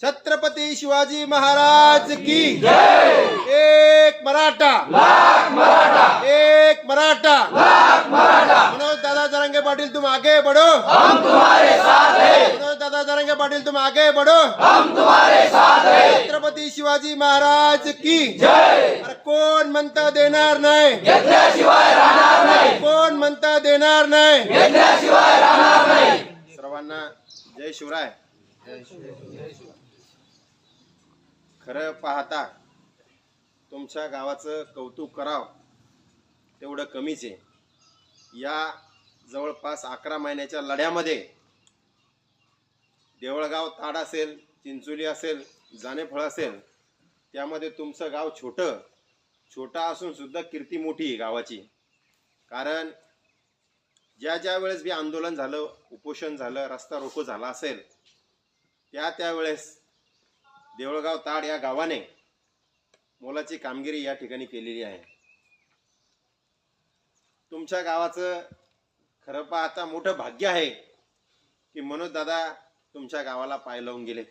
छत्रपती शिवाजी महाराज की एक मराठा! एक मराठा! मनोज दादा जरंगे पाटील तुम आगे बढ़ो। हम तुम्हारे साथ हैं मनोज दादा जरंगे पाटील तुम आगे बढ़ो। हम तुम्हारे साथ हैं छत्रपती शिवाजी महाराज की अरे कोण म्हणता देणार नाही? कोण म्हणता देणार नाही. सर्वांना जय शिवराय. खरं पाहता तुमच्या गावाचं कौतुक कराव तेवढं कमीच आहे. या जवळपास अकरा महिन्याच्या लढ्यामध्ये देवळगाव ताड असेल चिंचोली असेल जाणेफळ असेल त्यामध्ये तुमचं गाव छोटं छोटं असून सुद्धा कीर्ती मोठी आहे गावाची. कारण ज्या ज्या वेळेस बी आंदोलन झालं उपोषण झालं रस्ता रोको झाला असेल त्या त्यावेळेस देवळगाव ताड या गावाने मोलाची कामगिरी या ठिकाणी केलेली आहे. तुमच्या गावाचं खरं पाहता मोठं भाग्य आहे की मनोज दादा तुमच्या गावाला पाय लावून गेले.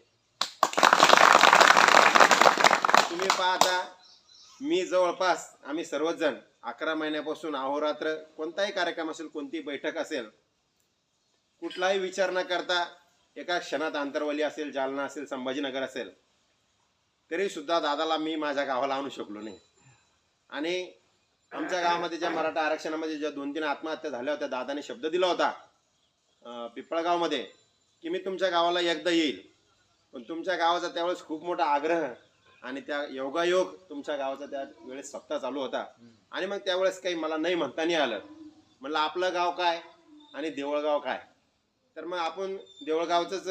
तुम्ही पाहता मी जवळपास आम्ही सर्वजण अकरा महिन्यापासून अहोरात्र कोणताही कार्यक्रम असेल कोणतीही बैठक असेल कुठलाही विचार न करता एका क्षणात आंतरवली असेल जालना असेल संभाजीनगर असेल तरी सुद्धा दादाला मी माझ्या गावाला आणू शकलो नाही. आणि आमच्या गावामध्ये ज्या मराठा आरक्षणामध्ये ज्या दोन तीन आत्महत्या झाल्या होत्या दादाने शब्द दिला होता पिपळगावमध्ये की मी तुमच्या गावाला एकदा येईल पण तुमच्या गावाचा त्यावेळेस खूप मोठा आग्रह आणि त्या योगायोग तुमच्या गावाचा त्या वेळेस सप्ताह चालू होता. आणि मग त्यावेळेस काही मला नाही म्हणता नाही आलं. म्हणलं आपलं गाव काय आणि देवळगाव काय? तर मग आपण देवळगावचंच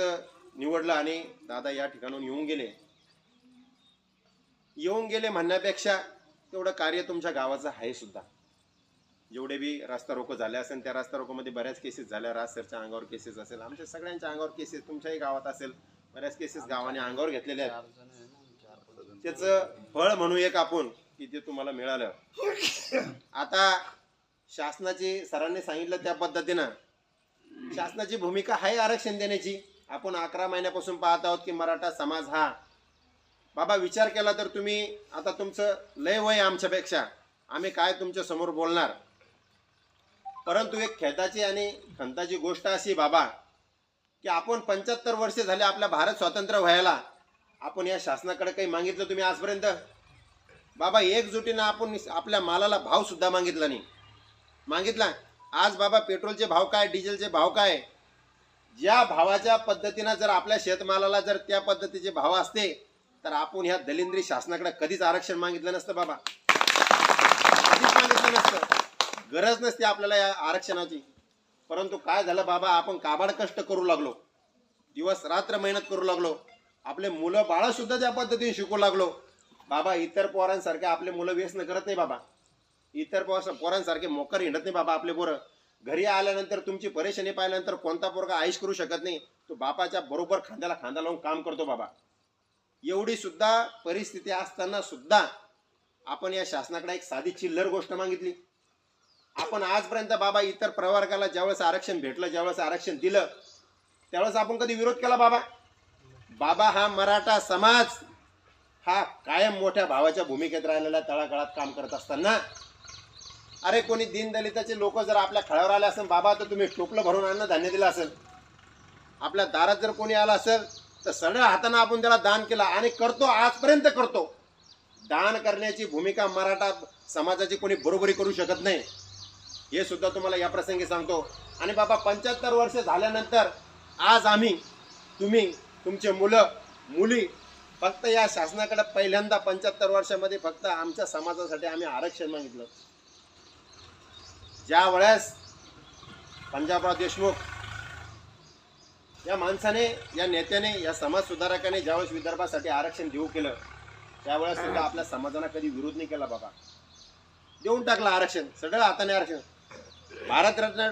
निवडलं आणि दादा या ठिकाणून येऊन गेले. येऊन गेले म्हणण्यापेक्षा तेवढं कार्य तुमच्या गावाचं आहे सुद्धा. जेवढे बी रास्ता रोको झाले असेल त्या रास्ता रोकोमध्ये बऱ्याच केसेस झाल्या. राज सरच्या अंगावर केसेस असेल आमच्या सगळ्यांच्या अंगावर केसेस तुमच्याही गावात असेल. बऱ्याच केसेस गावाने अंगावर घेतलेल्या आहेत. त्याचं फळ म्हणू एक आपण की ते तुम्हाला मिळालं. आता शासनाची सरांनी सांगितलं त्या पद्धतीनं शासनाची भूमिका आहे आरक्षण देण्याची. आपण अकरा महिन्यापासून पाहत आहोत की मराठा समाज हा बाबा विचार केला तर तुम्ही आता तुमचं लय वय आहे आमच्यापेक्षा. आम्ही काय तुमच्यासमोर बोलणार? परंतु एक खेदाची आणि खंताची गोष्ट अशी बाबा की आपण पंच्याहत्तर वर्षे झाले आपला भारत स्वातंत्र्य व्हायला. आपण या शासनाकडे काही मागितलं तुम्ही आजपर्यंत? बाबा एकजुटीनं आपण आपल्या मालाला भावसुद्धा मागितला नाही. मागितला? आज बाबा पेट्रोलचे भाव काय डिझेलचे भाव काय? ज्या भावाच्या पद्धतीनं जर आपल्या शेतमालाला जर त्या पद्धतीचे भाव असते तर आपण ह्या दलिंद्री शासनाकडे कधीच आरक्षण मागितलं नसतं बाबा. कधीच मागितलं नसतं. गरज नसते आपल्याला या आरक्षणाची. परंतु काय झालं बाबा आपण काबाड कष्ट करू लागलो. दिवस रात्र मेहनत करू लागलो. आपले मुलं बाळंसुद्धा त्या पद्धतीने शिकू लागलो. बाबा इतर पोरांसारखे आपले मुलं व्यसन करत नाही बाबा. इतर पोरांसारखे मोकर हिंडत नाही बाबा आपले पोरं. घरी आल्यानंतर तुमची परेशानी पाहिल्यानंतर कोणता पोरगा आईश करू शकत नाही. तो बापाच्या बरोबर खांद्याला खांदा लावून काम करतो बाबा. एवढी सुद्धा परिस्थिती असताना सुद्धा आपण या शासनाकडे एक साधी चिल्लर गोष्ट मागितली. आपण आजपर्यंत बाबा इतर प्रवर्गाला ज्यावेळेस आरक्षण भेटलं ज्यावेळेस आरक्षण दिलं त्यावेळेस आपण कधी विरोध केला बाबा? बाबा हा मराठा समाज हा कायम मोठ्या भावाच्या भूमिकेत राहिलेला तळागाळात काम करत असताना. अरे कोणी दीनदलिताचे लोक जर आपल्या खळावर आले असेल बाबा तर तुम्ही टोपलं भरून अन्नधान्य दिलं असेल. आपल्या दारात जर कोणी आला असेल तर सरळ हातानं आपण त्याला दान केला आणि करतो आजपर्यंत करतो. दान करण्याची भूमिका मराठा समाजाची कोणी बरोबरी करू शकत नाही. हे सुद्धा तुम्हाला या प्रसंगी सांगतो. आणि बाबा पंच्याहत्तर वर्ष झाल्यानंतर आज आम्ही तुम्ही तुमचे मुलं मुली फक्त या शासनाकडे पहिल्यांदा पंच्याहत्तर वर्षामध्ये फक्त आमच्या समाजासाठी आम्ही आरक्षण मागितलं. ज्या वेळेस पंजाबराव देशमुख या माणसाने या नेत्याने या समाज सुधारकाने ज्यावेळेस विदर्भासाठी आरक्षण देऊ केलं त्यावेळेस सुद्धा आपल्या समाजाला कधी विरोध नाही केला बाबा. देऊन टाकलं आरक्षण सगळं हाताने आरक्षण. भारतरत्न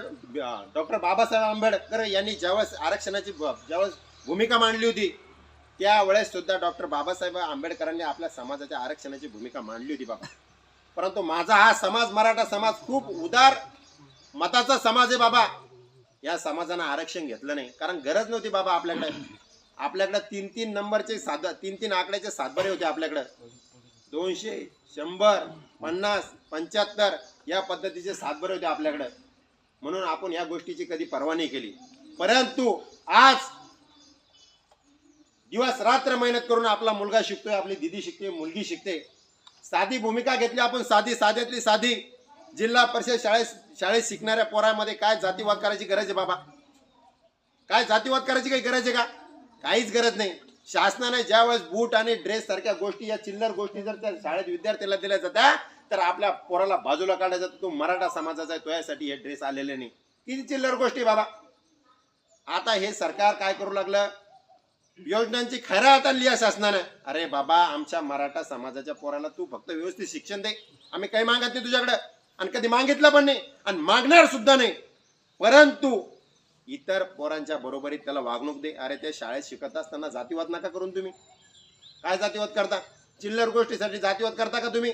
डॉक्टर बाबासाहेब आंबेडकर यांनी ज्यावेळेस आरक्षणाची ज्यावेळेस भूमिका मांडली होती त्यावेळेस सुद्धा डॉक्टर बाबासाहेब आंबेडकरांनी आपल्या समाजाच्या आरक्षणाची भूमिका मांडली होती बाबा. परंतु माझा हा समाज मराठा समाज खूप उदार मताचा समाज आहे बाबा. या समाजानं आरक्षण घेतलं नाही. कारण गरज नव्हती बाबा आपल्याकडे. आपल्याकडे तीन तीन नंबरचे सात तीन तीन आकड्याचे सातबारे होते आपल्याकडे. दोनशे शंभर पन्नास पंच्याहत्तर या पद्धतीचे सातबारे होते आपल्याकडे. म्हणून आपण या गोष्टीची कधी पर्वा नाही केली. परंतु आज दिवस रात्र मेहनत करून आपला मुलगा शिकतोय आपली दिदी शिकते मुलगी शिकते. साधी भूमिका घेतली आपण साधी साध्यातली साधी. जिल्हा परिषद शाळेत शाळेत शिकणाऱ्या पोरामध्ये काय जातीवाद करायची गरज आहे बाबा? काय जातीवाद करायची काही गरज आहे का? काहीच गरज नाही. शासनाने ज्यावेळेस बूट आणि ड्रेस सारख्या गोष्टी या चिल्लर गोष्टी जर त्या शाळेत विद्यार्थ्याला दिल्या जात्या तर आपल्या पोराला बाजूला काढायचा तो मराठा समाजाचा आहे तो यासाठी हे ड्रेस आलेले नाही. किती चिल्लर गोष्टी बाबा? आता हे सरकार काय करू लागलं? योजनांची खऱ्या आता लिहा शासनानं. अरे बाबा आमच्या मराठा समाजाच्या पोराला तू फक्त व्यवस्थित शिक्षण दे. आम्ही काही मागत नाही तुझ्याकडे. आणि कधी मागितलं पण नाही. आणि मागणार सुद्धा नाही. परंतु इतर पोरांच्या बरोबरीत त्याला वागणूक दे. अरे ते शाळेत शिकत असताना जातीवाद नका करून तुम्ही. काय जातीवाद करता? चिल्लर गोष्टीसाठी जातीवाद करता का तुम्ही?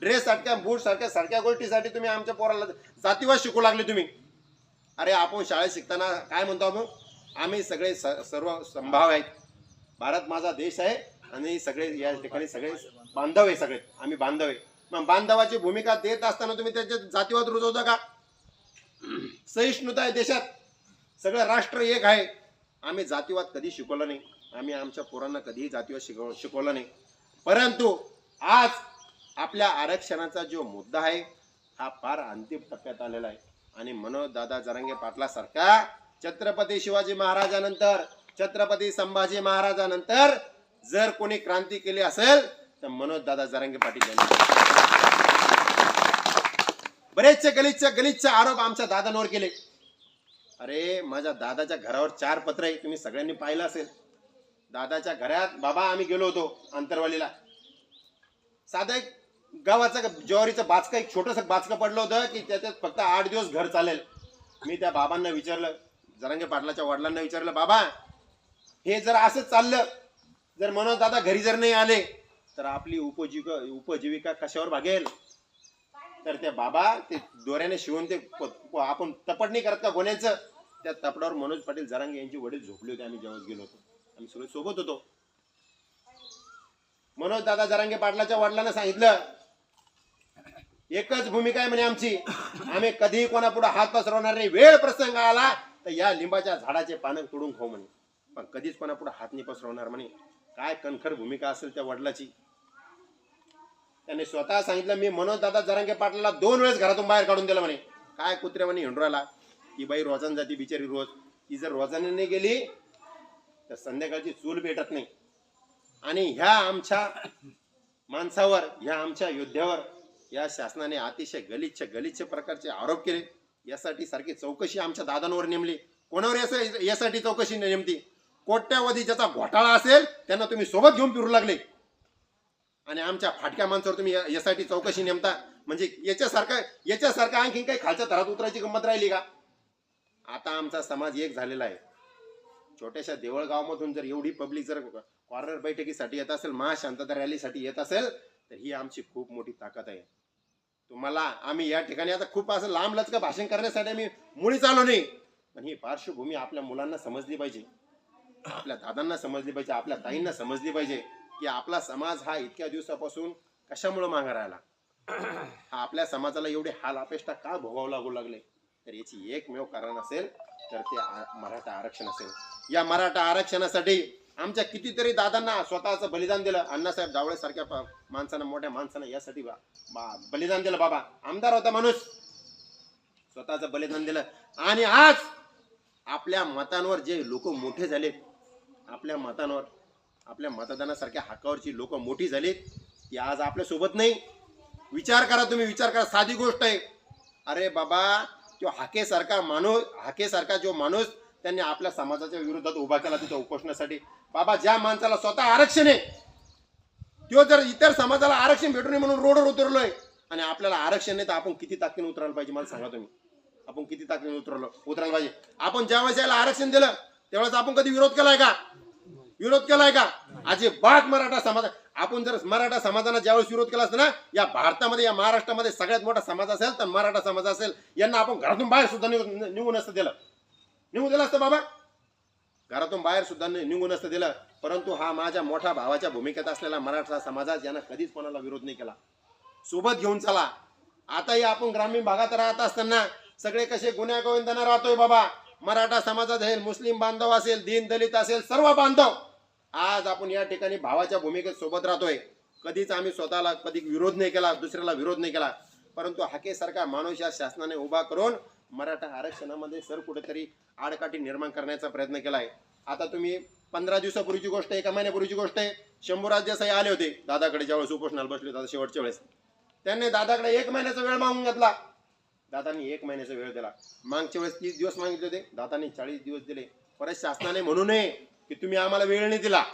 ड्रेस सारख्या बूट सारख्या सारख्या गोष्टीसाठी तुम्ही आमच्या पोराला जातीवाद शिकू लागले तुम्ही. अरे आपण शाळेत शिकताना काय म्हणतो आपण? आम्ही सगळे स- सर्व संभाव आहेत. भारत माझा देश आहे आणि सगळे या ठिकाणी सगळे बांधव आहे सगळे. आम्ही बांधव आहे. मग बांधवाची भूमिका देत असताना तुम्ही त्याच्यात जातीवाद रुजवता का? सहिष्णुता आहे देशात. सगळं राष्ट्र एक आहे. आम्ही जातीवाद कधी शिकवला नाही. आम्ही आमच्या पोरांना कधीही जातीवाद शिकव शिकवला नाही. परंतु आज आपल्या आरक्षणाचा जो मुद्दा आहे हा फार अंतिम टप्प्यात आलेला आहे. आणि मनोज दादा जरांगे पाटलासारखा छत्रपती शिवाजी महाराजानंतर छत्रपती संभाजी महाराजानंतर जर कोणी क्रांती केली असेल तर मनोज दादा जरांगे पाटील यांनी. बरेचसे गलिच्छ गलिच्छ आरोप आमच्या दादांवर केले. अरे माझ्या दादाच्या घरावर चार पत्र आहे तुम्ही सगळ्यांनी पाहिलं असेल. दादाच्या घरात बाबा आम्ही गेलो होतो आंतरवालीला. साधं एक गावाचं ज्वारीचं बाचकं एक छोटंसं बाचकं पडलं होतं की त्याच्यात फक्त आठ दिवस घर चालेल. मी त्या बाबांना विचारलं जरांगे पाटलाच्या वडिलांना विचारलं बाबा हे जर असंच चाललं जर मनोज दादा घरी जर नाही आले तर आपली उपजीविका उपजीविका कशावर भागेल? तर ते बाबा ते दोऱ्याने शिवून ते प- प- आपण तपट नाही करत का गोण्याचं त्या तपडावर मनोज पाटील जरांगे यांची वडील झोपले होते. आम्ही जेव्हा गेलो होतो. आम्ही सगळे सोबत होतो. मनोज दादा जरांगे पाटलाच्या वडिलांना सांगितलं एकच भूमिका आहे म्हणे आमची. आम्ही कधीही कोणापुढे हात पसरवणार नाही. वेळ प्रसंग आला तर या लिंबाच्या झाडाचे पानं तोडून खाऊ म्हणे. पण कधीच कोणापुढे हात नाही पसरवणार म्हणे. काय कणखर भूमिका असेल त्या वडिलाची. त्यांनी स्वतः सांगितलं मी मनोज दादा जरांगे पाटलाला दोन वेळेस घरातून बाहेर काढून दिलं म्हणे. काय कुत्र्या म्हणे हिंडराला. ती बाई रोजान जाती बिचारी रोज. ती जर रोजाने नाही गेली तर संध्याकाळची चूल भेटत नाही. आणि ह्या आमच्या माणसावर ह्या आमच्या योद्ध्यावर या शासनाने अतिशय गलिच्छ गलिच्छ प्रकारचे आरोप केले. यासाठी सारखी चौकशी आमच्या दादांवर नेमली. कोणावर यास- यासाठी चौकशी नेमती? कोट्यावधी ज्याचा घोटाळा असेल त्यांना तुम्ही सोबत घेऊन फिरू लागले. आणि आमच्या फाटक्या माणसावर तुम्ही यासाठी चौकशी नेमता. म्हणजे याच्यासारखं याच्यासारखं आणखी काही खालच्या थरात उतरायची गंमत राहिली का? आता आमचा समाज एक झालेला आहे. छोट्याशा देवळगावमधून जर एवढी पब्लिक जर कॉर्नर बैठकीसाठी येत असेल महाशांतता रॅलीसाठी येत असेल तर ही आमची खूप मोठी ताकद आहे. तुम्हाला आम्ही या ठिकाणी आता खूप असं लांब लचक भाषण करण्यासाठी आम्ही मुळीच आलो नाही. पण ही पार्श्वभूमी आपल्या मुलांना समजली पाहिजे. आपल्या दादांना समजली पाहिजे. आपल्या ताईंना समजली पाहिजे की आपला समाज हा इतक्या दिवसापासून कशामुळे मागे राहिला? हा आपल्या समाजाला एवढे हाल अपेष्टा का भोगावं लागू लागले? तर याची एकमेव कारण असेल तर ते मराठा आरक्षण असेल. या मराठा आरक्षणासाठी आमच्या कितीतरी दादांना स्वतःचं बलिदान दिलं. अण्णासाहेब जावळे सारख्या माणसानं मोठ्या माणसानं यासाठी बा- बा- बलिदान दिलं बाबा. आमदार होता माणूस. स्वतःचं बलिदान दिलं. आणि आज आपल्या मतांवर जे लोक मोठे झाले आपल्या मतांवर आपल्या मतदानासारख्या हक्कावरची लोक मोठी झालीत ती आज आपल्यासोबत नाही. विचार करा तुम्ही विचार करा. साधी गोष्ट आहे. अरे बाबा तो हाकेसारखा माणूस हाकेसारखा जो माणूस त्यांनी आपल्या समाजाच्या विरोधात उभा केला तिच्या उपोषणासाठी. बाबा ज्या माणसाला स्वतः आरक्षण आहे तो जर इतर समाजाला आरक्षण भेटू नये म्हणून रोडवर उतरलोय आणि आपल्याला आरक्षण नाही तर आपण किती ताकदीने उतरायला पाहिजे? मला सांगा तुम्ही. आपण किती ताकदीने उतरलो उतरायला पाहिजे. आपण ज्यावेळेस याला आरक्षण दिलं त्यावेळेस आपण कधी विरोध केलाय का? विरोध केलाय का? अजिबात मराठा समाज आपण जर मराठा समाजानं ज्यावेळेस विरोध केला असता ना या भारतामध्ये या महाराष्ट्रामध्ये सगळ्यात मोठा समाज असेल तर मराठा समाज असेल. यांना आपण घरातून बाहेर सुद्धा निघून असतं दिलं. निघू दिलं असतं बाबा. घरातून बाहेर सुद्धा निघून असतं दिलं. परंतु हा माझ्या मोठ्या भावाच्या भूमिकेत असलेला मराठा समाजात यानं कधीच कोणाला विरोध नाही केला. सोबत घेऊन चला. आताही आपण ग्रामीण भागात राहत असताना सगळे कसे गुन्ह्या गोविंदाना राहतोय बाबा. मराठा समाजात असेल मुस्लिम बांधव असेल दीन दलित असेल सर्व बांधव. आज आपण या ठिकाणी भावाच्या भूमिकेत सोबत राहतोय. कधीच आम्ही स्वतःला कधी विरोध नाही केला दुसऱ्याला विरोध नाही केला. परंतु हाकेसारखा माणूस या शासनाने उभा करून मराठा आरक्षणामध्ये सर कुठेतरी आडकाठी निर्माण करण्याचा प्रयत्न केला आहे. आता तुम्ही पंधरा दिवसापूर्वीची गोष्ट आहे एका महिन्यापूर्वीची गोष्ट आहे? शंभूराज देसाई आले होते. दादाकडे ज्यावेळेस उपोषणाला बसले होते शेवटच्या वेळेस. त्यांनी दादाकडे एक महिन्याचा वेळ मागून घेतला. दादांनी एक महिन्याचा वेळ दिला. मागच्या वेळेस तीस दिवस मागितले होते. दादांनी चाळीस दिवस दिले. परत शासनाने म्हणू नये की तुम्ही आम्हाला वेळ नाही दिला.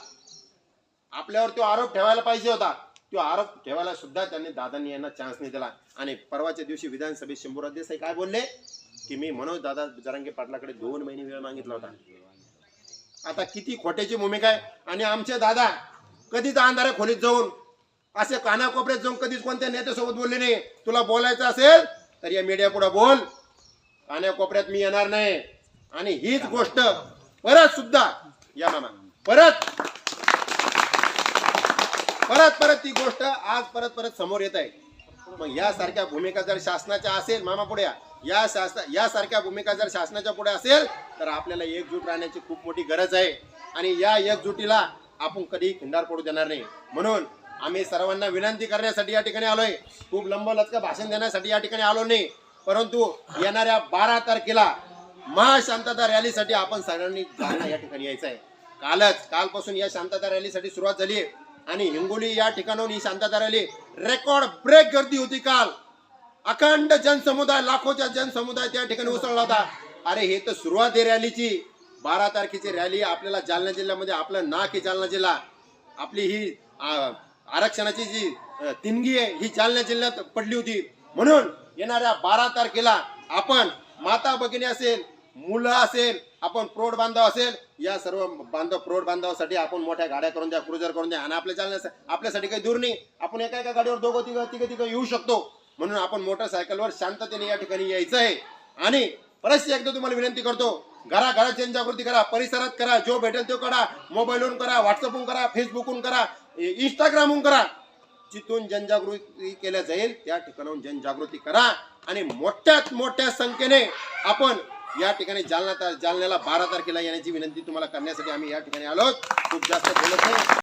आपल्यावर तो आरोप ठेवायला पाहिजे होता. तो आरोप ठेवायला सुद्धा त्यांनी दादांनी यांना चान्स नाही दिला. आणि परवाच्या दिवशी विधानसभेत शंभूराज देसाई काय बोलले? की मी मनोज दादा जरांगे पाटलाकडे दोन महिने वेळ मागितला होता. आता किती खोट्याची भूमिका आहे. आणि आमचे दादा कधीच अंधाऱ्या खोलीत जाऊन असे कानाकोपऱ्यात जाऊन कधीच कोणत्या नेत्यासोबत बोलले नाही. तुला बोलायचं असेल तर या मीडिया पुढे बोल. कानाकोपऱ्यात मी येणार नाही. आणि हीच गोष्ट परत सुद्धा या मामा परत. परत परत ती गोष्ट आज परत परत समोर येत आहे. मग यासारख्या भूमिका जर शासनाच्या असेल मामा पुढे या. शासना शासन यासारख्या भूमिका जर शासनाच्या पुढे असेल तर आपल्याला एकजूट राहण्याची खूप मोठी गरज आहे. आणि या एकजुटीला आपण कधी खिंडार पडू देणार नाही. म्हणून आम्ही सर्वांना विनंती करण्यासाठी या ठिकाणी आलोय. खूप लंबलचक भाषण देण्यासाठी या ठिकाणी आलो नाही. परंतु येणाऱ्या बारा तारखेला महाशांतता रॅलीसाठी आपण सगळ्यांनी जाणं या ठिकाणी यायचं आहे. कालच कालपासून या शांतता रॅलीसाठी सुरुवात झाली आणि हिंगोली या ठिकाणाहून ही शांतता रॅली रेकॉर्ड ब्रेक गर्दी होती काल. अखंड जनसमुदाय लाखोच्या जनसमुदाय त्या ठिकाणी उसळला होता. अरे हे तर सुरुवात आहे रॅलीची. बारा तारखेची रॅली आपल्याला जालना जिल्ह्यामध्ये आपलं नाक आहे जालना जिल्हा. आपली ही आरक्षणाची जी तिनगी आहे ही जालना जिल्ह्यात पडली होती. म्हणून येणाऱ्या बारा तारखेला आपण माता भगिनी असेल मुलं असेल आपण प्रौढ बांधव असेल या सर्व बांधव प्रौढ बांधवासाठी आपण मोठ्या गाड्या करून द्या क्रुझर करून द्या. आणि आपल्या चालण्यास आपल्यासाठी काही दूर नाही. आपण एका एका गाडीवर दोघं तिघं तिघं तिघं येऊ शकतो. म्हणून आपण मोटरसायकलवर शांततेने या ठिकाणी यायचं आहे. आणि परत एकदा तुम्हाला विनंती करतो घरा घरात जनजागृती करा परिसरात करा जो भेटेल तो करा मोबाईलवरून करा व्हॉट्सअपवरून करा फेसबुकहून करा इंस्टाग्रामहून करा. जिथून जनजागृती केल्या जाईल त्या ठिकाणाहून जनजागृती करा. आणि मोठ्यात मोठ्या संख्येने आपण या ठिकाणी जालना जालन्याला बारा तारखेला येण्याची विनंती तुम्हाला करण्यासाठी आम्ही या ठिकाणी आलो खूप जास्त बोलत नाही.